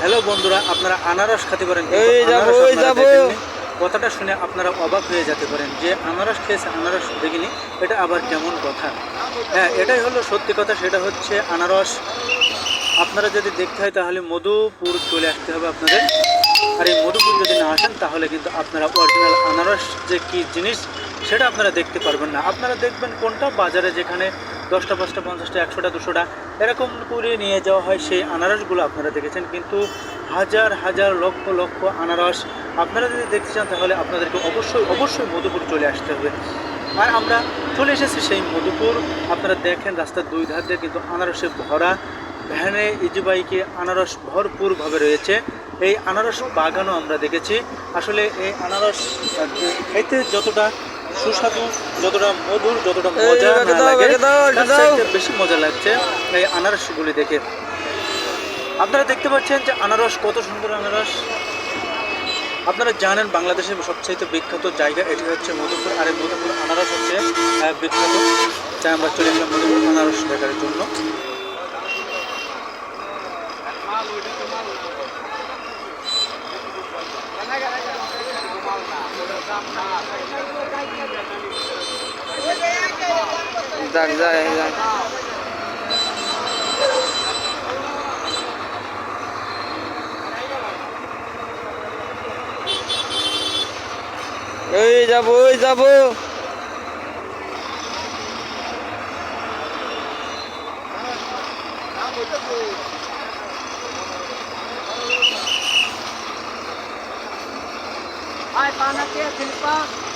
Hello বন্ধুরা আপনারা আনারস খেতে পারেন। কথাটা শুনে আপনারা অবাক হয়ে যেতে পারেন যে আনারস খেয়েছে আনারস দেখিনি এটা আবার কেমন কথা? হ্যাঁ এটাই হলো সত্যি কথা সেটা হচ্ছে আনারস। আপনারা যদি দেখতে হয় তাহলে মধুপুর চলে আসতে হবে আপনাদের। আর এই মধুপুর যদি না আসেন তাহলে কিন্তু আপনারা অরিজিনাল আনারস যে কি জিনিস সেটা আপনারা দেখতে পারবেন না। আপনারা দেখবেন কোনটা? বাজারে যেখানে দশটা, পাঁচটা, পঞ্চাশটা, একশোটা, দুশোটা এরকম করে নিয়ে যাওয়া হয় সেই আনারসগুলো আপনারা দেখেছেন। কিন্তু হাজার হাজার লক্ষ লক্ষ আনারস আপনারা যদি দেখতে চান তাহলে আপনাদেরকে অবশ্যই অবশ্যই মধুপুর চলে আসতে হবে। আর আমরা চলে এসেছি সেই মধুপুর। আপনারা দেখেন রাস্তার দুই ধার দিয়ে কিন্তু আনারসে ভরা ভ্যানে ইজি বাইকে আনারস ভরপুরভাবে রয়েছে। এই আনারস বাগানও আমরা দেখেছি। আসলে এই আনারস খেতে যতটা সুস্বাদু যতটা মধুর যতটা মজা না লাগে বেশি মজা লাগছে এই আনারসগুলি দেখে। আপনারা দেখতে পাচ্ছেন যে আনারস কত সুন্দর আনারস। আপনারা জানেন বাংলাদেশের সবচাইতে বিখ্যাত জায়গা এটি হচ্ছে মধুপুর আর এই মধুপুর আনারস হচ্ছে বিখ্যাত। তাই আমরা চলে গেলাম মধুপুর আনারস দেখার জন্য। যাক যাক যাক এই যাবো ওই যাবো Ay, paano kaya, Filipa?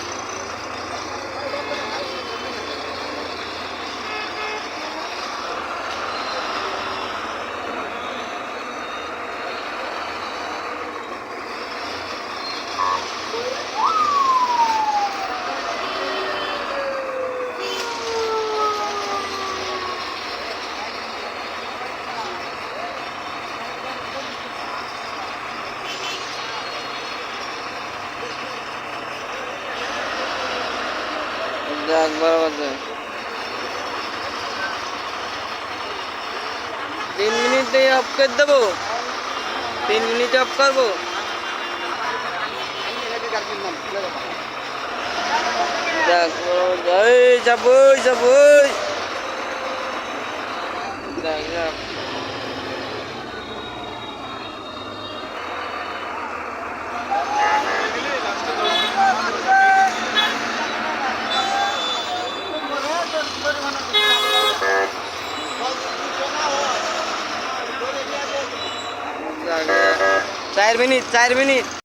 যাক বরাবর তিন মিনিটে অফ করে দেবো? তিন মিনিটে অফ করব? যাক বরাবর যাক। এই যাব চার মিনিট চার মিনিট